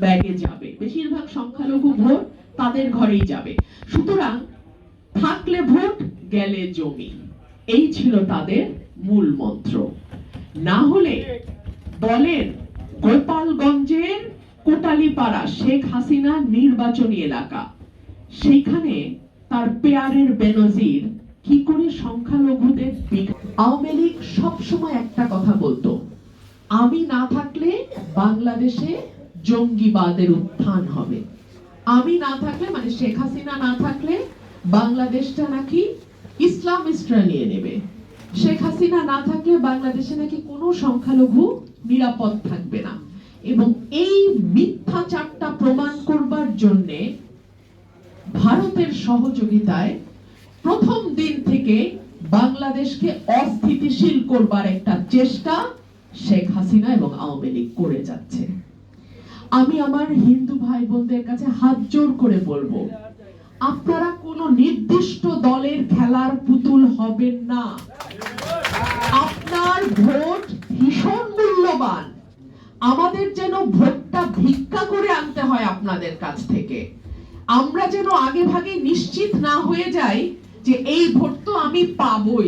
ব্যাগে যাবে। বেশিরভাগ সংখ্যালঘু ভোট তাদের ঘরেই যাবে। সুতরাং থাকলে ভোট, গেলে জমি। এই ছিল তাদের মূল মন্ত্র। না হলে বলেন, গোপালগঞ্জের কোটালীপাড়া শেখ হাসিনা নির্বাচনী এলাকা। সেইখানে তার পেয়ারের বেনজির কি করে সংখ্যালঘুদের আওয়ামী লীগ সবসময় একটা কথা বলতো, আমি না থাকলে বাংলাদেশে জঙ্গিবাদের উত্থান হবে। আমি না থাকলে মানে শেখ হাসিনা না থাকলে, বাংলাদেশটা নাকি ইসলামিস্টরা নিয়ে নেবে। শেখ হাসিনা না থাকলে বাংলাদেশে নাকি কোনো সংখ্যালঘু নিরাপদ থাকবে না। এবং এই মিথ্যাচারটা প্রমাণ করবার জন্যে ভারতের সহযোগিতায় প্রথম দিন থেকে বাংলাদেশকে অস্থিতিশীল করবার একটা চেষ্টা শেখ হাসিনা এবং আওয়ামী লীগ করে যাচ্ছে। আমি আমার হিন্দু ভাই বোনদের কাছে হাত জোর করে বলব, আপনারা কোনো নির্দিষ্ট দলের খেলার পুতুল হবেন না। আপনার ভোট ভীষণ মূল্যবান। আমাদের যেন ভোটটা ভিক্ষা করে আনতে হয় আপনাদের কাছ থেকে। আমরা যেন আগে ভাগে নিশ্চিত না হয়ে যাই যে এই ভোট তো আমি পাবই।